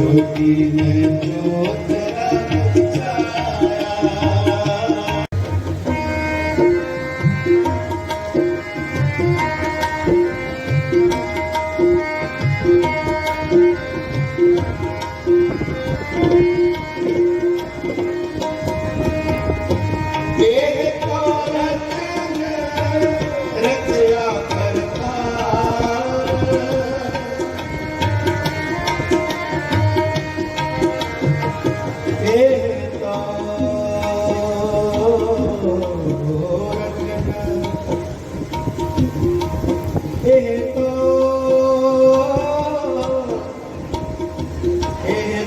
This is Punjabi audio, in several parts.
ਜੋਤੀ ਨੇ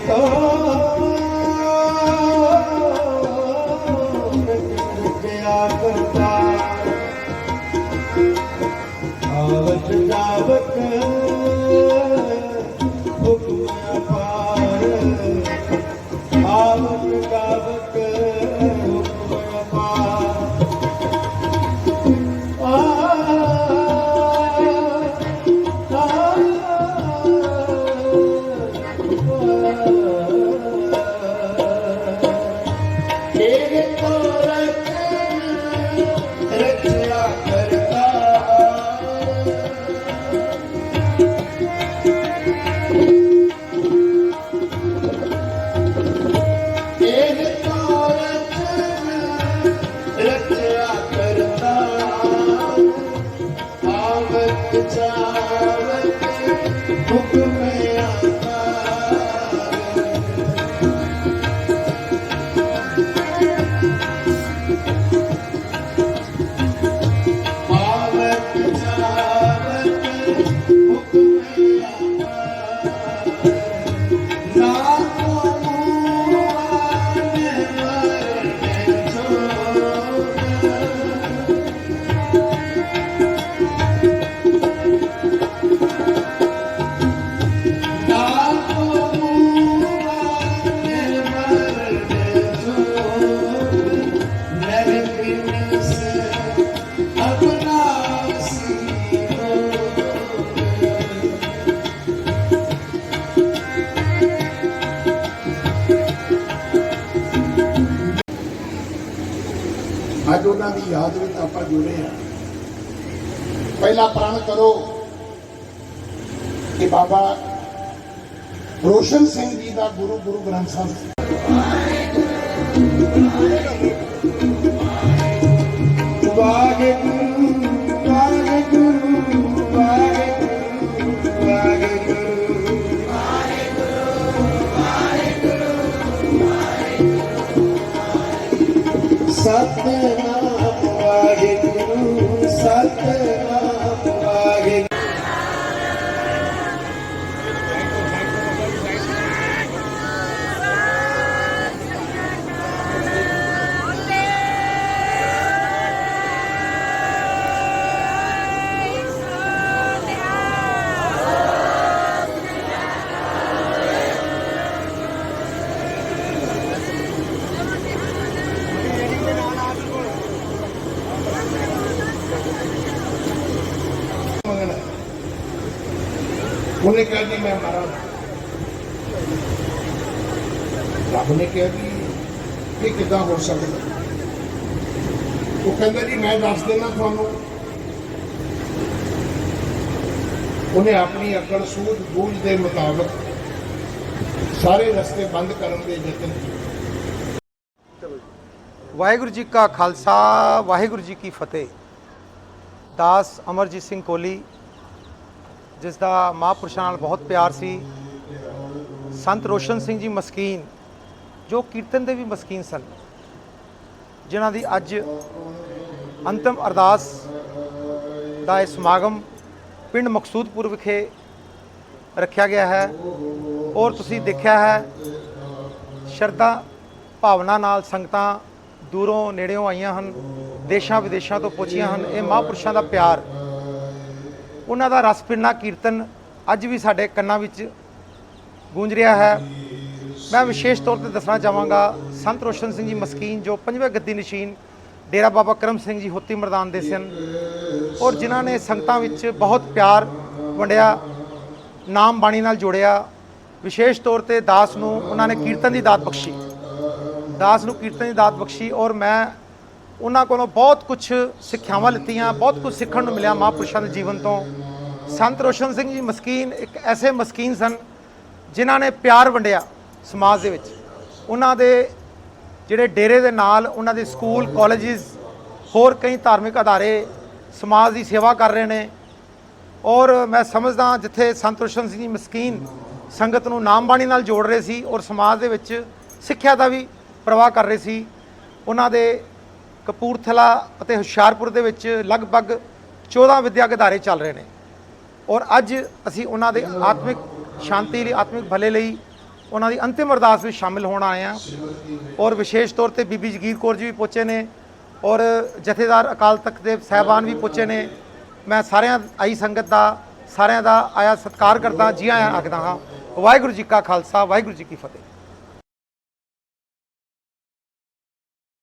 ਇਹ ਇਹ ਤੋ ਅੱਜ ਉਹਨਾਂ ਦੀ ਯਾਦ ਵਿੱਚ ਆਪਾਂ ਜੁੜੇ ਆ ਪਹਿਲਾ ਪ੍ਰਣ ਕਰੋ ਕਿ ਬਾਬਾ ਰੋਸ਼ਨ ਸਿੰਘ ਜੀ ਦਾ ਗੁਰੂ ਗੁਰੂ ਗ੍ਰੰਥ ਸਾਹਿਬ ਵਾਹਿਗੁਰੂ ਵਾਹਿਗੁਰੂ ਵਾਹਿਗੁਰੂ ਵਾਹਿਗੁਰੂ ਸਤਨਾਮ ਉਹਨੇ ਕਿਹਾ ਜੀ ਮੈਂ ਮਾਰਾਂ। ਰੱਬ ਨੇ ਕਿਹਾ ਵੀ ਇਹ ਕਿੱਦਾਂ ਹੋ ਸਕਦਾ? ਉਹ ਕਹਿੰਦਾ ਜੀ, ਮੈਂ ਦੱਸ ਦੇਣਾ ਤੁਹਾਨੂੰ। ਉਹਨੇ ਆਪਣੀ ਅਕਲ ਸੂਝ ਬੂਝ ਦੇ ਮੁਤਾਬਕ ਸਾਰੇ ਰਸਤੇ ਬੰਦ ਕਰਨ ਦੇ ਯਤਨ ਕੀਤੇ। ਵਾਹਿਗੁਰੂ ਜੀ ਕਾ ਖਾਲਸਾ, ਵਾਹਿਗੁਰੂ ਜੀ ਕੀ ਫਤਿਹ। ਦਾਸ ਅਮਰਜੀਤ ਸਿੰਘ ਕੋਲੀ ਜਿਸ ਦਾ ਮਹਾਂਪੁਰਸ਼ਾਂ ਨਾਲ ਬਹੁਤ ਪਿਆਰ ਸੀ। ਸੰਤ ਰੋਸ਼ਨ ਸਿੰਘ ਜੀ ਮਸਕੀਨ, ਜੋ ਕੀਰਤਨ ਦੇ ਵੀ ਮਸਕੀਨ ਸਨ। ਜਿਨ੍ਹਾਂ ਦੀ ਅੱਜ ਅੰਤਮ ਅਰਦਾਸ ਦਾ ਇਹ ਸਮਾਗਮ ਪਿੰਡ ਮਕਸੂਦਪੁਰ ਵਿਖੇ ਰੱਖਿਆ ਗਿਆ ਹੈ। ਔਰ ਤੁਸੀਂ ਦੇਖਿਆ ਹੈ, ਸ਼ਰਧਾ ਭਾਵਨਾ ਨਾਲ ਸੰਗਤਾਂ ਦੂਰੋਂ ਨੇੜਿਓਂ ਆਈਆਂ ਹਨ ਦੇਸ਼ਾਂ ਵਿਦੇਸ਼ਾਂ ਤੋਂ ਪਹੁੰਚੀਆਂ ਹਨ। ਇਹ ਮਹਾਂਪੁਰਸ਼ਾਂ ਦਾ ਪਿਆਰ ਉਹਨਾਂ ਦਾ ਰਸ ਪਿੰਨਾ ਕੀਰਤਨ ਅੱਜ ਵੀ ਸਾਡੇ ਕੰਨਾਂ ਵਿੱਚ ਗੂੰਜ ਰਿਹਾ ਹੈ। ਮੈਂ ਵਿਸ਼ੇਸ਼ ਤੌਰ ਤੇ ਦੱਸਣਾ ਚਾਹਾਂਗਾ, ਸੰਤ ਰੋਸ਼ਨ ਸਿੰਘ ਜੀ ਮਸਕੀਨ, ਜੋ ਪੰਜਵੇਂ ਗੱਦੀ ਨਸ਼ੀਨ ਡੇਰਾ ਬਾਬਾ ਕਰਮ ਸਿੰਘ ਜੀ ਹੋਤੀ ਮਰਦਾਨ ਦੇ ਸਨ ਔਰ ਜਿਨ੍ਹਾਂ ਨੇ ਸੰਗਤਾਂ ਵਿੱਚ ਬਹੁਤ ਪਿਆਰ ਵੰਡਿਆ, ਨਾਮ ਬਾਣੀ ਨਾਲ ਜੋੜਿਆ, ਵਿਸ਼ੇਸ਼ ਤੌਰ ਤੇ ਦਾਸ ਨੂੰ ਉਹਨਾਂ ਨੇ ਕੀਰਤਨ ਦੀ ਦਾਤ ਬਖਸ਼ੀ। ਦਾਸ ਨੂੰ ਕੀਰਤਨ ਦੀ ਦਾਤ ਬਖਸ਼ੀ ਔਰ ਮੈਂ ਉਹਨਾਂ ਕੋਲੋਂ ਬਹੁਤ ਕੁਝ ਸਿੱਖਿਆਵਾਂ ਲਿੱਤੀਆਂ, ਬਹੁਤ ਕੁਝ ਸਿੱਖਣ ਨੂੰ ਮਿਲਿਆ ਮਹਾਂਪੁਰਸ਼ਾਂ ਦੇ ਜੀਵਨ ਤੋਂ। ਸੰਤ ਰੋਸ਼ਨ ਸਿੰਘ ਜੀ ਮਸਕੀਨ ਇੱਕ ਐਸੇ ਮਸਕੀਨ ਸਨ ਜਿਨ੍ਹਾਂ ਨੇ ਪਿਆਰ ਵੰਡਿਆ ਸਮਾਜ ਦੇ ਵਿੱਚ। ਉਹਨਾਂ ਦੇ ਜਿਹੜੇ ਡੇਰੇ ਦੇ ਨਾਲ ਉਹਨਾਂ ਦੇ ਸਕੂਲ, ਕਾਲਜਿਸ, ਹੋਰ ਕਈ ਧਾਰਮਿਕ ਅਦਾਰੇ ਸਮਾਜ ਦੀ ਸੇਵਾ ਕਰ ਰਹੇ ਨੇ। ਔਰ ਮੈਂ ਸਮਝਦਾ ਜਿੱਥੇ ਸੰਤ ਰੋਸ਼ਨ ਸਿੰਘ ਜੀ ਮਸਕੀਨ ਸੰਗਤ ਨੂੰ ਨਾਮ ਬਾਣੀ ਨਾਲ ਜੋੜ ਰਹੇ ਸੀ ਔਰ ਸਮਾਜ ਦੇ ਵਿੱਚ ਸਿੱਖਿਆ ਦਾ ਵੀ ਪ੍ਰਵਾਹ ਕਰ ਰਹੇ ਸੀ, ਉਹਨਾਂ ਦੇ ਕਪੂਰਥਲਾ ਅਤੇ ਹੁਸ਼ਿਆਰਪੁਰ ਦੇ ਵਿੱਚ ਲਗਭਗ 14 ਵਿਦਿਅਕ ਅਦਾਰੇ ਚੱਲ ਰਹੇ ਨੇ। ਔਰ ਅੱਜ ਅਸੀਂ ਉਹਨਾਂ ਦੇ ਆਤਮਿਕ ਸ਼ਾਂਤੀ ਲਈ, ਆਤਮਿਕ ਭਲੇ ਲਈ ਉਹਨਾਂ ਦੀ ਅੰਤਿਮ ਅਰਦਾਸ ਵਿੱਚ ਸ਼ਾਮਿਲ ਹੋਣ ਆਏ ਹਾਂ। ਔਰ ਵਿਸ਼ੇਸ਼ ਤੌਰ ਤੇ ਬੀਬੀ ਜਗੀਰ ਕੌਰ ਜੀ ਵੀ ਪਹੁੰਚੇ ਨੇ ਔਰ ਜਥੇਦਾਰ ਅਕਾਲ ਤਖਤ ਦੇ ਸਹਿਬਾਨ ਵੀ ਪਹੁੰਚੇ ਨੇ। ਮੈਂ ਸਾਰਿਆਂ ਆਈ ਸੰਗਤ ਦਾ, ਸਾਰਿਆਂ ਦਾ ਆਇਆ ਸਤਿਕਾਰ ਕਰਦਾ, ਜੀ ਆਇਆਂ ਆਖਦਾ ਹਾਂ, ਵਾਹਿਗੁਰੂ ਜੀ ਕਾ ਖਾਲਸਾ, ਵਾਹਿਗੁਰੂ ਜੀ ਕੀ ਫਤਿਹ।